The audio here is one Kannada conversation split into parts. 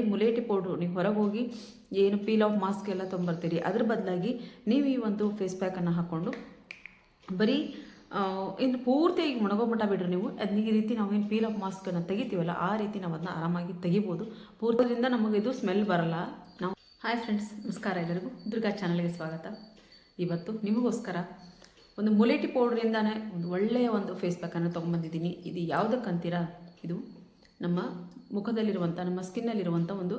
ಈ ಮುಲೇಟಿ ಪೌಡ್ರು, ನೀವು ಹೊರಗೆ ಹೋಗಿ ಏನು ಪೀಲ್ ಆಫ್ ಮಾಸ್ಕ್ ಎಲ್ಲ ತೊಗೊಂಬರ್ತೀರಿ, ಅದ್ರ ಬದಲಾಗಿ ನೀವು ಈ ಒಂದು ಫೇಸ್ ಪ್ಯಾಕನ್ನು ಹಾಕ್ಕೊಂಡು ಬರೀ ಇನ್ನು ಪೂರ್ತಿಯಾಗಿ ಮುಣಗೋ ಮಟ್ಟ ಬಿಡ್ರಿ ನೀವು. ಅದನ್ನ ಈ ರೀತಿ ನಾವು ಏನು ಪೀಲ್ ಆಫ್ ಮಾಸ್ಕನ್ನು ತೆಗಿತೀವಲ್ಲ, ಆ ರೀತಿ ನಾವು ಅದನ್ನ ಆರಾಮಾಗಿ ತೆಗಿಬೋದು. ಪೂರ್ತಿಯಿಂದ ನಮಗೆ ಇದು ಸ್ಮೆಲ್ ಬರಲ್ಲ. ನಾವು ಹಾಯ್ ಫ್ರೆಂಡ್ಸ್ ನಮಸ್ಕಾರ ಎಲ್ಲರಿಗೂ. ದುರ್ಗಾ ಚಾನಲ್ಗೆ ಸ್ವಾಗತ. ಇವತ್ತು ನಿಮಗೋಸ್ಕರ ಒಂದು ಮುಲೇಟಿ ಪೌಡ್ರಿಂದಾನೇ ಒಂದು ಒಳ್ಳೆಯ ಒಂದು ಫೇಸ್ ಪ್ಯಾಕನ್ನು ತೊಗೊಂಬಂದಿದ್ದೀನಿ. ಇದು ಯಾವುದಕ್ಕಂತೀರಾ ಇದು ನಮ್ಮ ಮುಖದಲ್ಲಿರುವಂಥ ನಮ್ಮ ಸ್ಕಿನ್ನಲ್ಲಿರುವಂಥ ಒಂದು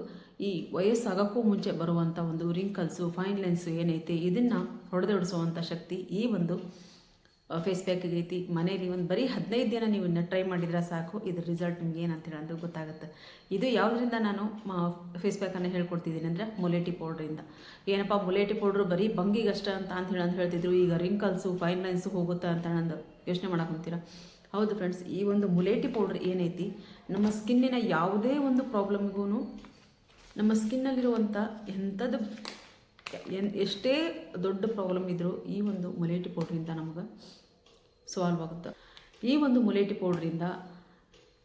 ಈ ವಯಸ್ಸಾಗೋಕ್ಕೂ ಮುಂಚೆ ಬರುವಂಥ ಒಂದು ರಿಂಕಲ್ಸು ಫೈನ್ ಲೆನ್ಸು ಏನೈತೆ, ಇದನ್ನು ಹೊಡೆದೊಡಿಸುವಂಥ ಶಕ್ತಿ ಈ ಒಂದು ಫೇಸ್ ಪ್ಯಾಕಿಗೆ ಐತಿ. ಮನೇಲಿ ಒಂದು ಬರೀ ಹದಿನೈದು ದಿನ ನೀವು ಇದನ್ನ ಟ್ರೈ ಮಾಡಿದ್ರೆ ಸಾಕು. ಇದ್ರ ರಿಸಲ್ಟ್ ನಿಮ್ಗೆ ಏನು ಅಂತೇಳಿ ಅಂದ್ರೆ ಗೊತ್ತಾಗುತ್ತೆ. ಇದು ಯಾವುದರಿಂದ ನಾನು ಫೇಸ್ ಪ್ಯಾಕನ್ನು ಹೇಳ್ಕೊಡ್ತಿದ್ದೀನಿ ಅಂದರೆ ಮುಲೇಟಿ ಪೌಡ್ರಿಂದ ಏನಪ್ಪ, ಮುಲೇಟಿ ಪೌಡ್ರು ಬರೀ ಬಂಗಿಗಷ್ಟ ಅಂತ ಅಂತ ಹೇಳಿ ಅಂತ ಹೇಳ್ತಿದ್ರು. ಈಗ ರಿಂಕಲ್ಸು ಫೈನ್ ಲೈನ್ಸು ಹೋಗುತ್ತಾ ಅಂತ ಅಂದು ಯೋಚನೆ ಮಾಡಕ್ಕೆ ಹೌದು ಫ್ರೆಂಡ್ಸ್ ಈ ಒಂದು ಮುಲೇಟಿ ಪೌಡರ್ ಏನೈತಿ, ನಮ್ಮ ಸ್ಕಿನ್ನಿನ ಯಾವುದೇ ಒಂದು ಪ್ರಾಬ್ಲಮ್ಗೂ ನಮ್ಮ ಸ್ಕಿನ್ನಲ್ಲಿರುವಂಥ ಎಂಥದ್ದು ಎನ್, ಎಷ್ಟೇ ದೊಡ್ಡ ಪ್ರಾಬ್ಲಮ್ ಇದ್ದರೂ ಈ ಒಂದು ಮುಲೇಟಿ ಪೌಡ್ರಿಂದ ನಮಗೆ ಸಾಲ್ವ್ ಆಗುತ್ತೆ. ಈ ಒಂದು ಮುಲೇಟಿ ಪೌಡ್ರಿಂದ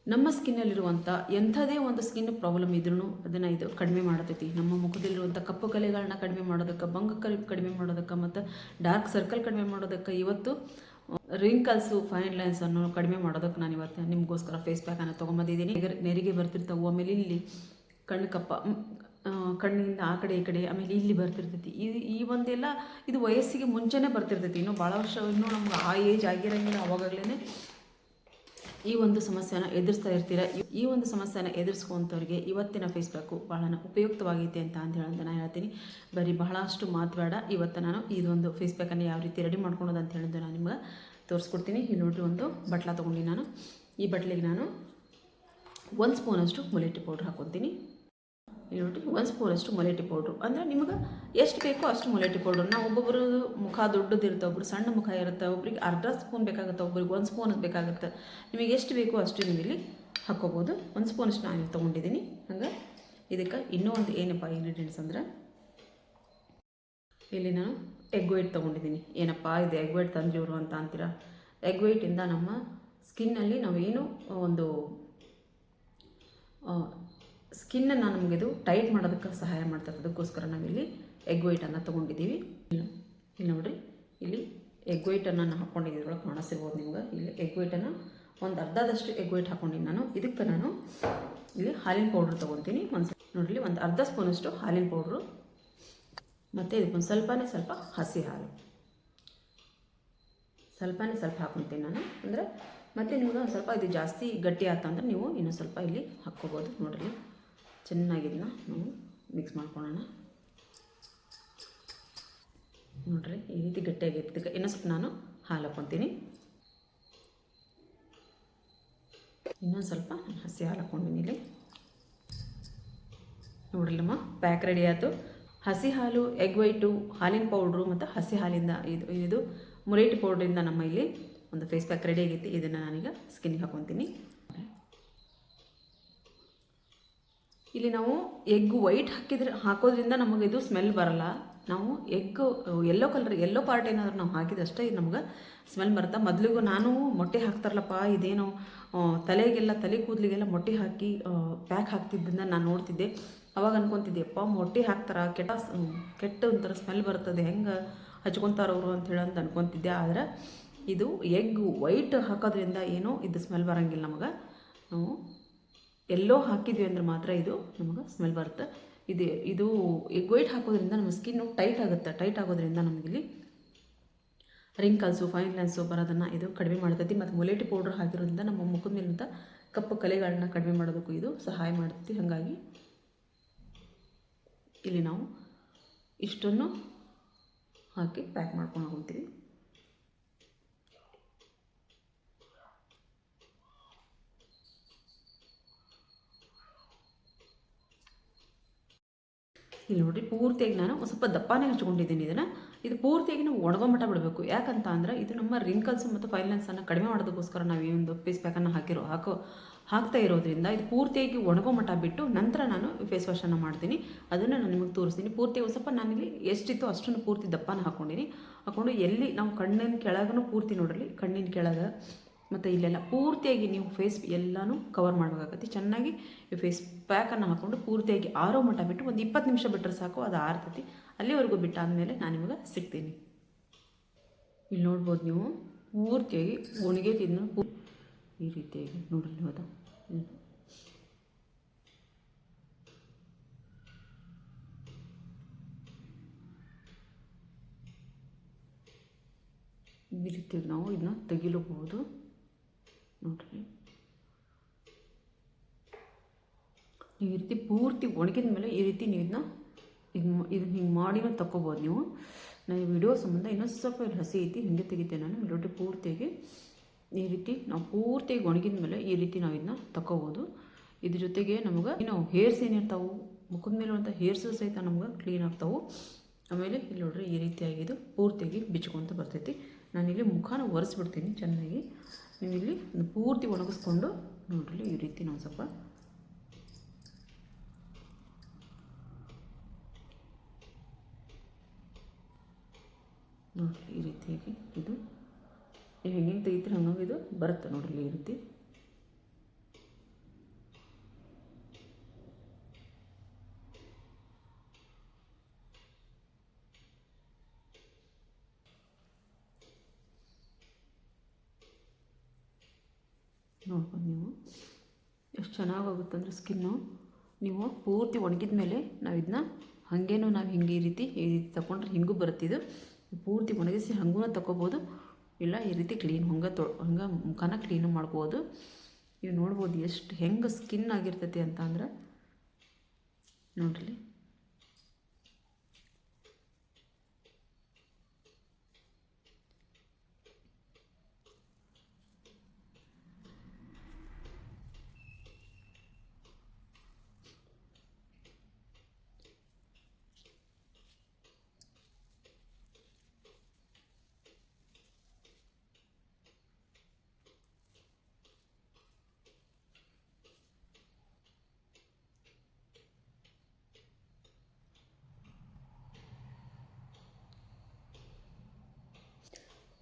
ನಮ್ಮ ಸ್ಕಿನ್ನಲ್ಲಿರುವಂಥ ಎಂಥದೇ ಒಂದು ಸ್ಕಿನ್ ಪ್ರಾಬ್ಲಮ್ ಇದ್ರೂ ಅದನ್ನು ಇದು ಕಡಿಮೆ ಮಾಡತೈತಿ. ನಮ್ಮ ಮುಖದಲ್ಲಿರುವಂಥ ಕಪ್ಪು ಕಲೆಗಳನ್ನ ಕಡಿಮೆ ಮಾಡೋದಕ್ಕೆ ಭಂಗ ಕಲೆ ಕಡಿಮೆ ಮಾಡೋದಕ್ಕೆ ಮತ್ತು ಡಾರ್ಕ್ ಸರ್ಕಲ್ ಕಡಿಮೆ ಮಾಡೋದಕ್ಕೆ ಇವತ್ತು ರಿಂಕಲ್ಸು ಫೈನ್ ಲೈನ್ಸನ್ನು ಕಡಿಮೆ ಮಾಡೋದಕ್ಕೆ ನಾನು ಇವತ್ತು ನಿಮಗೋಸ್ಕರ ಫೇಸ್ ಪ್ಯಾಕನ್ನು ತೊಗೊಂಬಂದಿದ್ದೀನಿ. ನೆಗರ್- ನೆರಿಗೆ ಬರ್ತಿರ್ತಾವೆ, ಆಮೇಲೆ ಇಲ್ಲಿ ಕಣ್ಣು ಕಪ್ಪ ಕಣ್ಣಿಂದ ಆ ಕಡೆ ಈ ಕಡೆ, ಆಮೇಲೆ ಇಲ್ಲಿ ಬರ್ತಿರ್ತೈತಿ. ಈ ಈ ಒಂದೆಲ್ಲ ಇದು ವಯಸ್ಸಿಗೆ ಮುಂಚೆನೇ ಬರ್ತಿರ್ತೈತಿ. ಇನ್ನೂ ಭಾಳ ವರ್ಷ ಇನ್ನೂ ನಮ್ಗೆ ಆ ಏಜ್ ಆಗಿರೋಂಗಿಲ್ಲ ಅವಾಗಲೇ ಈ ಒಂದು ಸಮಸ್ಯೆನ ಎದುರಿಸ್ತಾ ಇರ್ತೀರ? ಈ- ಒಂದು ಸಮಸ್ಯೆನ ಎದುರಿಸ್ಕೊಂಥವ್ರಿಗೆ ಇವತ್ತಿನ ಫೇಸ್ಬುಕ್ಕು ಬಹಳ ಉಪಯುಕ್ತವಾಗೈತೆ ಅಂತ ಅಂತ ಹೇಳಿ ಅಂತ ನಾನು ಹೇಳ್ತೀನಿ. ಬರೀ ಬಹಳಷ್ಟು ಮಾತು ಬೇಡ. ಇವತ್ತು ನಾನು ಇದೊಂದು ಫೇಸ್ಬುಕ್ಕನ್ನು ಯಾವ ರೀತಿ ರೆಡಿ ಮಾಡ್ಕೊಳೋದು ಅಂತ ಹೇಳಿದ್ದು ನಾನು ನಿಮ್ಗೆ ತೋರಿಸ್ಕೊಡ್ತೀನಿ. ಇಲ್ಲಿ ನೋಡ್ರಿ ಒಂದು ಬಟ್ಲ ತೊಗೊಂಡು ನಾನು. ಈ ಬಟ್ಲಿಗೆ ನಾನು ಒಂದು ಸ್ಪೂನಷ್ಟು ಮುಲೆಟ್ಟಿ ಪೌಡ್ರ್ ಹಾಕ್ಕೊತೀನಿ ನೋಡ್ರಿ ಒಂದು ಸ್ಪೂನಷ್ಟು ಮೊಲೆಟಿ ಪೌಡ್ರು ಅಂದರೆ ನಿಮಗೆ ಎಷ್ಟು ಬೇಕೋ ಅಷ್ಟು ಮೊಲೆಟಿ ಪೌಡ್ರು ನಾವು ಒಬ್ಬೊಬ್ಬರು ಮುಖ ದೊಡ್ಡದಿರುತ್ತೆ ಒಬ್ಬರು ಸಣ್ಣ ಮುಖ ಇರುತ್ತೆ, ಒಬ್ರಿಗೆ ಅರ್ಧ ಸ್ಪೂನ್ ಬೇಕಾಗುತ್ತೆ, ಒಬ್ರಿಗೆ ಒಂದು ಸ್ಪೂನ್ ಬೇಕಾಗುತ್ತೆ. ನಿಮಗೆ ಎಷ್ಟು ಬೇಕೋ ಅಷ್ಟು ನೀವು ಇಲ್ಲಿ ಹಾಕ್ಕೋಬೋದು ಒಂದು ಸ್ಪೂನಷ್ಟು ನಾನು ಇಲ್ಲಿ ತೊಗೊಂಡಿದ್ದೀನಿ. ಹಂಗೆ? ಇದಕ್ಕೆ ಇನ್ನೂ ಒಂದು ಏನಪ್ಪ ಇಂಗ್ರೀಡಿಯೆಂಟ್ಸ್ ಅಂದರೆ? ಇಲ್ಲಿ ನಾನು ಎಗ್ ವೈಟ್ ತೊಗೊಂಡಿದ್ದೀನಿ. ಏನಪ್ಪ ಇದು ಎಗ್ ವೈಟ್ ತಂದ್ರಿ ಇವರು ಅಂತ ಅಂತೀರಾ? ಎಗ್ ವೈಟಿಂದ ನಮ್ಮ ಸ್ಕಿನ್ನಲ್ಲಿ ನಾವೇನು ಒಂದು ಸ್ಕಿನ್ನನ್ನು ನಮಗಿದು ಟೈಟ್ ಮಾಡೋದಕ್ಕೆ ಸಹಾಯ ಮಾಡ್ತಾರೆ ಅದಕ್ಕೋಸ್ಕರ ನಾವಿಲ್ಲಿ ಎಗ್ ವೈಟನ್ನು ತೊಗೊಂಡಿದ್ದೀವಿ. ಇಲ್ಲಿ. ಇಲ್ಲಿ ನೋಡಿರಿ. ಇಲ್ಲಿ ಎಗ್ ವೈಟನ್ನು ನಾನು ಹಾಕ್ಕೊಂಡಿದ್ದೀನಿ ಒಳಗೆ ಕಾಣಿಸಿರ್ಬೋದು ನಿಮ್ಗೆ. ಇಲ್ಲಿ ಎಗ್ ವೈಟನ್ನು ಒಂದು ಅರ್ಧದಷ್ಟು ಎಗ್ ವೈಟ್ ಹಾಕ್ಕೊಂಡಿನಿ ನಾನು. ಇದಕ್ಕೆ ನಾನು ಇಲ್ಲಿ ಹಾಲಿನ ಪೌಡ್ರ್ ತೊಗೊತೀನಿ. ಒಂದು ನೋಡಿರಿ, ಒಂದು ಅರ್ಧ ಸ್ಪೂನಷ್ಟು ಹಾಲಿನ ಪೌಡ್ರು ಮತ್ತು ಇದಕ್ಕೊಂದು ಸ್ವಲ್ಪನೇ ಸ್ವಲ್ಪ ಹಸಿ ಹಾಲು. ಸ್ವಲ್ಪನೇ ಸ್ವಲ್ಪ ಹಾಕ್ಕೊತೀನಿ ನಾನು. ಅಂದರೆ ಮತ್ತು ನಿಮ್ಗೆ ಒಂದು ಸ್ವಲ್ಪ ಇದು ಜಾಸ್ತಿ ಗಟ್ಟಿ ಆತಂದ್ರೆ ನೀವು ಇನ್ನೂ ಸ್ವಲ್ಪ ಇಲ್ಲಿ ಹಾಕ್ಕೋಬೋದು. ನೋಡ್ರಿ. ಚೆನ್ನಾಗಿ ನಾವು ಮಿಕ್ಸ್ ಮಾಡ್ಕೊಳ್ಳೋಣ. ನೋಡ್ರಿ, ಈ ರೀತಿ ಗಟ್ಟಿಯಾಗಿರ್ತದೆ ಇನ್ನೊಂದು ಇನ್ನೂ ಸ್ವಲ್ಪ ನಾನು ಹಾಲು ಹಾಕ್ಕೊತೀನಿ. ಇನ್ನೊಂದು ಸ್ವಲ್ಪ ಹಸಿ ಹಾಲು ಹಾಕ್ಕೊಂಡಿನಿ ಇಲ್ಲಿ. ನೋಡ್ರಲ್ಲಮ್ಮ ಪ್ಯಾಕ್ ರೆಡಿ ಆಯಿತು. ಹಸಿ ಹಾಲು ಎಗ್ ವೈಟು ಹಾಲಿನ ಪೌಡ್ರು ಮತ್ತು ಹಸಿ ಹಾಲಿಂದ ಇದು ಇದು ಮುರೇಟಿ ಪೌಡ್ರಿಂದ ನಮ್ಮ ಇಲ್ಲಿ ಒಂದು ಫೇಸ್ ಪ್ಯಾಕ್ ರೆಡಿ ಆಗೈತಿ. ಇದನ್ನು ನಾನೀಗ ಸ್ಕಿನ್ಗೆ ಹಾಕೊತೀನಿ ಇಲ್ಲಿ ನಾವು ಎಗ್ ವೈಟ್ ಹಾಕಿದ್ರೆ, ಹಾಕೋದ್ರಿಂದ ನಮಗೆ ಇದು ಸ್ಮೆಲ್ ಬರಲ್ಲ. ನಾವು egg yellow colour yellow part ಏನಾದರೂ ನಾವು ಹಾಕಿದಷ್ಟೇ ಇದು ನಮ್ಗೆ ಸ್ಮೆಲ್ ಬರುತ್ತೆ. ಮೊದಲಿಗೂ ನಾನು ಮೊಟ್ಟೆ ಹಾಕ್ತಾರಲ್ಲಪ್ಪ, ಇದೇನೋ ತಲೆಗೆಲ್ಲ, ತಲೆ ಕೂದಲಿಗೆಲ್ಲ ಮೊಟ್ಟೆ ಹಾಕಿ ಪ್ಯಾಕ್ ಹಾಕ್ತಿದ್ದನ್ನ ನಾನು ನೋಡ್ತಿದ್ದೆ. ಅವಾಗ ಅನ್ಕೊತಿದ್ದೆ ಅಪ್ಪ ಮೊಟ್ಟೆ ಹಾಕ್ತಾರ, ಕೆಟ್ಟ ಕೆಟ್ಟ ಒಂಥರ ಸ್ಮೆಲ್ ಬರ್ತದೆ, ಹೆಂಗೆ ಹಚ್ಕೊತಾರವರು ಅಂತ ಹೇಳಿ ಅಂತ ಅನ್ಕೊತಿದ್ದೆ. ಆದರೆ ಇದು ಎಗ್ ವೈಟ್ ಹಾಕೋದ್ರಿಂದ ಏನೂ ಇದು ಸ್ಮೆಲ್ ಬರೋಂಗಿಲ್ಲ ನಮಗೆ. ನಾವು ಎಲ್ಲೋ ಹಾಕಿದ್ವಿ ಅಂದ್ರೆ ಮಾತ್ರ ಇದು ನಮಗೆ ಸ್ಮೆಲ್ ಬರುತ್ತೆ. ಇದು ಇದು ಎಗ್ ವೈಟ್ ಹಾಕೋದ್ರಿಂದ ನಮ್ಮ ಸ್ಕಿನ್ನು ಟೈಟ್ ಆಗುತ್ತೆ ಟೈಟ್ ಆಗೋದ್ರಿಂದ ನಮಗಿಲ್ಲಿ ರಿಂಕಲ್ಸು ಫೈನ್ ಲೈನ್ಸು ಬರೋದನ್ನು ಇದು ಕಡಿಮೆ ಮಾಡ್ತೈತಿ. ಮತ್ತು ಮುಲೇಟಿ ಪೌಡ್ರ್ ಹಾಕಿರೋದ್ರಿಂದ ನಮ್ಮ ಮುಖದ ಮೇಲಿಂದ ಕಪ್ಪು ಕಲೆಗಳನ್ನ ಕಡಿಮೆ ಮಾಡೋದಕ್ಕೂ ಇದು ಸಹಾಯ ಮಾಡ್ತೈತಿ. ಹಾಗಾಗಿ ಇಲ್ಲಿ ನಾವು ಇಷ್ಟನ್ನು ಹಾಕಿ ಪ್ಯಾಕ್ ಮಾಡ್ಕೊಂಡು ಹೋಗ್ತೀವಿ. ಇಲ್ಲಿ ನೋಡ್ರಿ, ಪೂರ್ತಿಯಾಗಿ ನಾನು ಸ್ವಲ್ಪ ದಪ್ಪನೇ ಹಚ್ಕೊಂಡಿದ್ದೀನಿ ಇದನ್ನು. ಇದು ಪೂರ್ತಿಯಾಗಿ ನಾವು ಒಣಗೋ ಮಟ್ಟ ಬಿಡಬೇಕು. ಯಾಕಂತ ಅಂದ್ರೆ ಇದು ನಮ್ಮ ರಿಂಕಲ್ಸ್ ಮತ್ತು ಫೈಲೆನ್ಸನ್ನು ಕಡಿಮೆ ಮಾಡೋದಕ್ಕೋಸ್ಕರ ನಾವು ಈ ಒಂದು ಫೇಸ್ ಪ್ಯಾಕನ್ನು ಹಾಕಿರೋ ಹಾಕೋ ಹಾಕ್ತಾ ಇರೋದ್ರಿಂದ ಇದು ಪೂರ್ತಿಯಾಗಿ ಒಣಗೋ ಮಟ್ಟ ಬಿಟ್ಟು ನಂತರ ನಾನು ಫೇಸ್ ವಾಶನ್ನು ಮಾಡ್ತೀನಿ. ಅದನ್ನು ನಾನು ನಿಮಗೆ ತೋರಿಸ್ತೀನಿ. ಪೂರ್ತಿ ಸ್ವಲ್ಪ ನಾನಿಲ್ಲಿ ಎಷ್ಟಿತ್ತು ಅಷ್ಟನ್ನು ಪೂರ್ತಿ ದಪ್ಪನ ಹಾಕ್ಕೊಂಡಿನಿ ಹಾಕ್ಕೊಂಡು ಎಲ್ಲಿ ನಾವು ಕಣ್ಣಿನ ಕೆಳಗೂ ಪೂರ್ತಿ ನೋಡ್ರಿ, ಕಣ್ಣಿನ ಕೆಳಗೆ. ಮತ್ತು ಇಲ್ಲೆಲ್ಲ ಪೂರ್ತಿಯಾಗಿ ನೀವು ಫೇಸ್ ಎಲ್ಲನೂ ಕವರ್ ಮಾಡಬೇಕಾಗತ್ತೆ. ಚೆನ್ನಾಗಿ ಈ ಫೇಸ್ ಪ್ಯಾಕನ್ನು ಹಾಕ್ಕೊಂಡು ಪೂರ್ತಿಯಾಗಿ ಆರೋ ಮಟ್ಟ ಬಿಟ್ಟು ಒಂದು ಇಪ್ಪತ್ತು ನಿಮಿಷ ಬಿಟ್ಟರೆ ಸಾಕು, ಅದು ಆರ್ತೈತಿ. ಅಲ್ಲಿವರೆಗೂ ಬಿಟ್ಟಾದಮೇಲೆ ನಾನು ನಿಮಗೆ ಸಿಗ್ತೀನಿ. ಇಲ್ಲಿ ನೋಡ್ಬೋದು ನೀವು ಪೂರ್ತಿಯಾಗಿ ಒಣಗೆ ಪೂ- ಈ ರೀತಿಯಾಗಿ ನೋಡಿ ನೀವು ಅದು. ಈ ರೀತಿಯಾಗಿ ನಾವು ಇದನ್ನ ತೆಗಿಲಬಹುದು. ನೋಡ್ರಿ. ಈ ರೀತಿ ಪೂರ್ತಿ ಒಣಗಿದ ಮೇಲೆ ಈ ರೀತಿ ನೀವು ಇದನ್ನ ಇದು ಇದನ್ನ ಹಿಂಗೆ ಮಾಡಿನೂ ತಗೋಬೋದು ನೀವು. ನಾನು ವಿಡಿಯೋ ಸಂಬಂಧ ಇನ್ನೊಂದು ಸ್ವಲ್ಪ ಇಲ್ಲಿ ಹಸಿ ಐತಿ, ಹಿಂಗೆ ತೆಗಿತೇನೆ ನಾನು. ಇಲ್ಲಿ ಪೂರ್ತಿಯಾಗಿ ಈ ರೀತಿ ನಾವು ಪೂರ್ತಿಯಾಗಿ ಒಣಗಿದ ಮೇಲೆ ಈ ರೀತಿ ನಾವು ಇದನ್ನ ತಗೋಬೋದು ಇದ್ರ ಜೊತೆಗೆ ನಮಗೆ ಇನ್ನು ಹೇರ್ಸ್ ಏನಿರ್ತಾವೆ, ಮುಖದ ಮೇಲೆ ಇರುವಂಥ ಹೇರ್ಸು ಸಹಿತ ನಮ್ಗೆ ಕ್ಲೀನ್ ಆಗ್ತಾವೆ. ಆಮೇಲೆ ಇಲ್ಲಿ ನೋಡ್ರಿ ಈ ರೀತಿಯಾಗಿದು ಪೂರ್ತಿಯಾಗಿ ಬಿಚ್ಕೊಂತ ಬರ್ತೈತಿ. ನಾನಿಲ್ಲಿ ಮುಖಾನ ಒರೆಸ್ಬಿಡ್ತೀನಿ ಚೆನ್ನಾಗಿ. ನೀವು ಇಲ್ಲಿ ಒಂದು ಪೂರ್ತಿ ಒಣಗಿಸ್ಕೊಂಡು ನೋಡ್ರಿ ಈ ರೀತಿ ನಾವು ಸ್ವಲ್ಪ ನೋಡ್ರಿ ಈ ರೀತಿಯಾಗಿ ಇದು ಹೆಂಗೆ ತೆಗಿತೀರಿ ಹಂಗಂಗೆ ಇದು ಬರುತ್ತೆ ನೋಡ್ರಿ ಈ ರೀತಿ. ನೋಡ್ಬೋದು ನೀವು. ಎಷ್ಟು ಚೆನ್ನಾಗಾಗುತ್ತೆ ಅಂದರೆ ಸ್ಕಿನ್ನು ನೀವು ಪೂರ್ತಿ ಒಣಗಿದ ಮೇಲೆ ನಾವು ಇದನ್ನ ಹಾಗೇನು ನಾವು ಹಿಂಗೆ ಈ ರೀತಿ ಈ ರೀತಿ ತಗೊಂಡ್ರೆ ಹಿಂಗೂ ಇದು. ಪೂರ್ತಿ ಒಣಗಿಸಿ ಹಂಗೂ ತಗೋಬೋದು ಇಲ್ಲ, ಈ ರೀತಿ ಕ್ಲೀನ್ ಹಂಗೆ ತೊ ಹಂಗೆ ಮುಖನ ಕ್ಲೀನು ಮಾಡ್ಬೋದು. ನೀವು ನೋಡ್ಬೋದು ಎಷ್ಟು ಹೆಂಗೆ ಸ್ಕಿನ್ ಆಗಿರ್ತೈತಿ ಅಂತ ಅಂದ್ರೆ, ನೋಡ್ರಿ.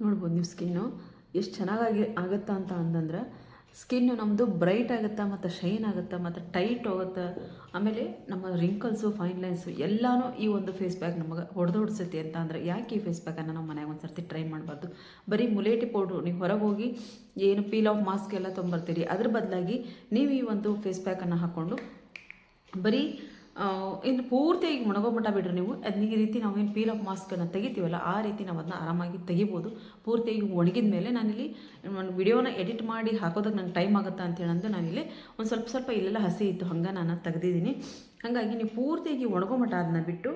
ನೋಡ್ಬೋದು ನೀವು ಸ್ಕಿನ್ನು. ಎಷ್ಟು ಚೆನ್ನಾಗಾಗಿ ಆಗುತ್ತಾ ಅಂತ ಅಂತಂದ್ರೆ, ಸ್ಕಿನ್ನು ನಮ್ಮದು ಬ್ರೈಟ್ ಆಗುತ್ತಾ ಮತ್ತು ಶೈನ್ ಆಗುತ್ತಾ ಮತ್ತು ಟೈಟ್ ಹೋಗುತ್ತೆ, ಆಮೇಲೆ ನಮ್ಮ ರಿಂಕಲ್ಸು ಫೈನ್ ಲೈನ್ಸು ಎಲ್ಲನೂ ಈ ಒಂದು ಫೇಸ್ ಪ್ಯಾಕ್ ನಮಗೆ ಹೊಡೆದೋಡ್ಸುತ್ತೆ ಅಂತ ಅಂದರೆ ಯಾಕೆ ಈ ಫೇಸ್ ಪ್ಯಾಕನ್ನು ನಾವು ಮನೆಯಾಗ ಒಂದು ಸರ್ತಿ ಟ್ರೈ ಮಾಡಬಾರ್ದು? ಬರೀ ಮುಲೇಟಿ ಪೌಡ್ರು ನೀವು ಹೊರಗೆ ಹೋಗಿ ಏನು ಪೀಲ್ ಆಫ್ ಮಾಸ್ಕ್ ಎಲ್ಲ ತೊಗೊಂಬರ್ತೀರಿ ಅದ್ರ ಬದಲಾಗಿ ನೀವು ಈ ಒಂದು ಫೇಸ್ ಪ್ಯಾಕನ್ನು ಹಾಕ್ಕೊಂಡು ಬರೀ ಇನ್ನು ಪೂರ್ತಿಯಾಗಿ ಒಣಗೋ ಮಟ್ಟ ಬಿಡ್ರಿ ನೀವು. ಅದನ್ನ ಈ ರೀತಿ ನಾವು ಏನು ಪೀಲ್ ಆಫ್ ಮಾಸ್ಕನ್ನು ತೆಗಿತೀವಲ್ಲ, ಆ ರೀತಿ ನಾವು ಅದನ್ನ ಆರಾಮಾಗಿ ತೆಗಿಬೋದು. ಪೂರ್ತಿಯಾಗಿ ಒಣಗಿದ ಮೇಲೆ ನಾನಿಲ್ಲಿ ಒಂದು ವಿಡಿಯೋನ ಎಡಿಟ್ ಮಾಡಿ ಹಾಕೋದಕ್ಕೆ ನಂಗೆ ಟೈಮ್ ಆಗುತ್ತಾ ಅಂತ ಹೇಳಂದು ನಾನಿಲ್ಲಿ ಒಂದು ಸ್ವಲ್ಪ ಸ್ವಲ್ಪ ಇಲ್ಲೆಲ್ಲ ಹಸಿ ಇತ್ತು, ಹಂಗೆ ನಾನು ತೆಗೆದಿದ್ದೀನಿ. ಹಾಗಾಗಿ ನೀವು ಪೂರ್ತಿಯಾಗಿ ಒಣಗೋ ಮಟ್ಟ ಅದನ್ನ ಬಿಟ್ಟು,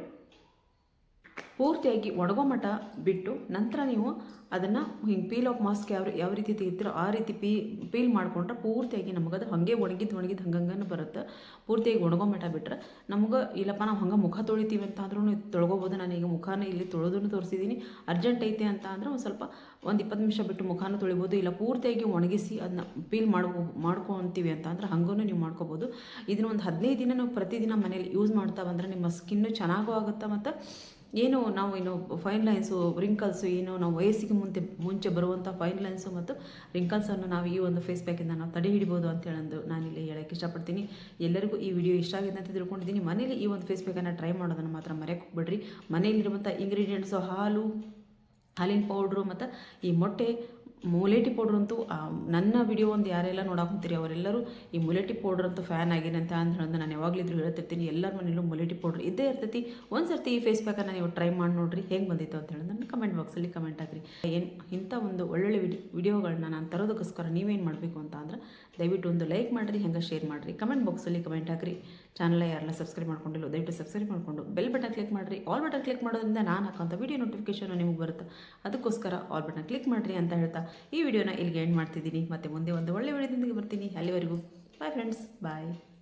ಪೂರ್ತಿಯಾಗಿ ಒಣಗೋ ಮಟ್ಟ ಬಿಟ್ಟು ನಂತರ ನೀವು ಅದನ್ನು ಹಿಂಗೆ ಪೀಲ್ ಆಫ್ ಮಾಸ್ಕ್ ಯಾವ ಯಾವ ರೀತಿ ತೆಗಿತೀರೋ ಆ ರೀತಿ ಪೀ ಪೀಲ್ ಮಾಡಿಕೊಂಡ್ರೆ ಪೂರ್ತಿಯಾಗಿ ನಮಗದು ಹಾಗೆ ಒಣಗಿದ್ದು ಒಣಗಿದ್ದು ಹಂಗಂಗನ ಬರುತ್ತೆ. ಪೂರ್ತಿಯಾಗಿ ಒಣಗೋ ಮಟ್ಟ ಬಿಟ್ರೆ ನಮ್ಗೆ ಇಲ್ಲಪ್ಪ ನಾವು ಹಂಗೆ ಮುಖ ತೊಳಿತೀವಿ ಅಂತ ಅಂದ್ರೂ ತೊಳ್ಕೊಬೋದು. ನಾನು ಈಗ ಮುಖಾನ ಇಲ್ಲಿ ತೊಳೆದೂ ತೋರಿಸಿದ್ದೀನಿ ಅರ್ಜೆಂಟ್ ಐತೆ ಅಂತ ಅಂದರೆ ಒಂದು ಸ್ವಲ್ಪ ಒಂದು ಇಪ್ಪತ್ತು ನಿಮಿಷ ಬಿಟ್ಟು ಮುಖಾನ ತೊಳಿಬೋದು. ಇಲ್ಲ ಪೂರ್ತಿಯಾಗಿ ಒಣಗಿಸಿ ಅದನ್ನ ಪೀಲ್ ಮಾಡ್ಬೋ ಮಾಡ್ಕೊತೀವಿ ಅಂತ ಅಂದ್ರೆ ಹಂಗೂ ನೀವು ಮಾಡ್ಕೋಬೋದು. ಇದನ್ನ ಒಂದು ಹದಿನೈದು ದಿನ ನಾವು ಪ್ರತಿದಿನ ಮನೇಲಿ ಯೂಸ್ ಮಾಡ್ತಾ ಬಂದರೆ ನಿಮ್ಮ ಸ್ಕಿನ್ನು ಚೆನ್ನಾಗೂ ಆಗುತ್ತೆ ಮತ್ತು ಏನು ನಾವು ಏನು ಫೈನ್ ಲೈನ್ಸು ರಿಂಕಲ್ಸು ಏನು ನಾವು ವಯಸ್ಸಿಗೆ ಮುಂದೆ, ಮುಂಚೆ ಬರುವಂಥ ಫೈನ್ ಲೈನ್ಸು ಮತ್ತು ರಿಂಕಲ್ಸನ್ನು ನಾವು ಈ ಒಂದು ಫೇಸ್ ಪ್ಯಾಕಿಂದ ನಾವು ತಡೆ ಹಿಡಿಬೋದು ಅಂತ ಹೇಳಂದು ನಾನಿಲ್ಲಿ ಹೇಳೋಕ್ಕೆ ಇಷ್ಟಪಡ್ತೀನಿ. ಎಲ್ಲರಿಗೂ ಈ ವಿಡಿಯೋ ಇಷ್ಟ ಆಗಿದೆ ಅಂತ ತಿಳ್ಕೊಂಡಿದ್ದೀನಿ. ಮನೇಲಿ ಈ ಒಂದು ಫೇಸ್ ಪ್ಯಾಕನ್ನು ಟ್ರೈ ಮಾಡೋದನ್ನು ಮಾತ್ರ ಮರೆಯೋಕೆ ಹೋಗ್ಬೇಡ್ರಿ ಮನೆಯಲ್ಲಿರುವಂಥ ಇಂಗ್ರೀಡಿಯೆಂಟ್ಸು ಹಾಲು, ಹಾಲಿನ ಪೌಡ್ರು ಮತ್ತು ಈ ಮೊಟ್ಟೆ ಮೂಲೇಟಿ ಪೌಡ್ರ್ ಅಂತೂ ನನ್ನ ವಿಡಿಯೋ ಒಂದು ಯಾರೆಲ್ಲ ನೋಡಾಕೊಂತೀರಿ ಅವರೆಲ್ಲರೂ ಈ ಮುಲೇಟಿ ಪೌಡ್ರ್ ಅಂತೂ ಫ್ಯಾನ್ ಆಗಿನಂತ ಅಂತ ಹೇಳೋದು ನಾನು ಯಾವಾಗಲಿದ್ರು ಹೇಳ್ತಿರ್ತೀನಿ, ಎಲ್ಲರ ಮನೇಲೂ ಮುಲೇಟಿ ಪೌಡ್ರ್ ಇದ್ದೇ ಇರ್ತೈತಿ. ಒಂದು ಸರ್ತಿ ಈ ಫೇಸ್ ಪ್ಯಾಕನ್ನು ನೀವು ಟ್ರೈ ಮಾಡಿ ನೋಡ್ರಿ, ಹೆಂಗೆ ಬಂದಿತ್ತು ಅಂತ ಹೇಳಿ ನನ್ನ ಕಮೆಂಟ್ ಬಾಕ್ಸಲ್ಲಿ ಕಮೆಂಟ್ ಹಾಕಿರಿ. ಏನು ಇಂಥ ಒಂದು ಒಳ್ಳೊಳ್ಳೆ ವಿಡಿ ವಿಡಿಯೋಗಳನ್ನ ನಾನು ತರೋದಕ್ಕೋಸ್ಕರ ನೀವೇನು ಮಾಡಬೇಕು ಅಂತ ಅಂದ್ರೆ, ದಯವಿಟ್ಟು ಒಂದು ಲೈಕ್ ಮಾಡಿರಿ, ಹೆಂಗೆ ಶೇರ್ ಮಾಡಿರಿ. ಕಮೆಂಟ್ ಬಾಕ್ಸಲ್ಲಿ ಕಮೆಂಟ್ ಹಾಕಿರಿ. ಚಾನಲ್ ಯಾರೆಲ್ಲ ಸಬ್ಸ್ಕ್ರೈಬ್ ಮಾಡ್ಕೊಂಡಿಲ್ಲ, ದಯವಿಟ್ಟು ಸಬ್ಸ್ಕ್ರೈಬ್ ಮಾಡಿಕೊಂಡು ಬೆಲ್ ಬಟನ್ ಕ್ಲಿಕ್ ಮಾಡಿರಿ. ಆಲ್ ಬಟನ್ ಕ್ಲಿಕ್ ಮಾಡೋದ್ರಿಂದ ನಾನು ಹಾಕೋಂಥ ವಿಡಿಯೋ ನೋಟಿಫಿಕೇಶನ್ ನಿಮಗೆ ಬರುತ್ತೆ? ಅದಕ್ಕೋಸ್ಕರ ಆಲ್ ಬಟನ್ ಕ್ಲಿಕ್ ಮಾಡಿರಿ ಅಂತ ಹೇಳ್ತಾ. ಈ ವಿಡಿಯೋನ ಇಲ್ಲಿಗೆ ಎಂಡ್ ಮಾಡ್ತಿದ್ದೀನಿ. ಮತ್ತೆ ಮುಂದೆ ಒಂದು ಒಳ್ಳೆ ವಿಡಿಯೋದೊಂದಿಗೆ ಬರ್ತೀನಿ. ಅಲ್ಲಿವರೆಗೂ ಬಾಯ್ ಫ್ರೆಂಡ್ಸ್ ಬಾಯ್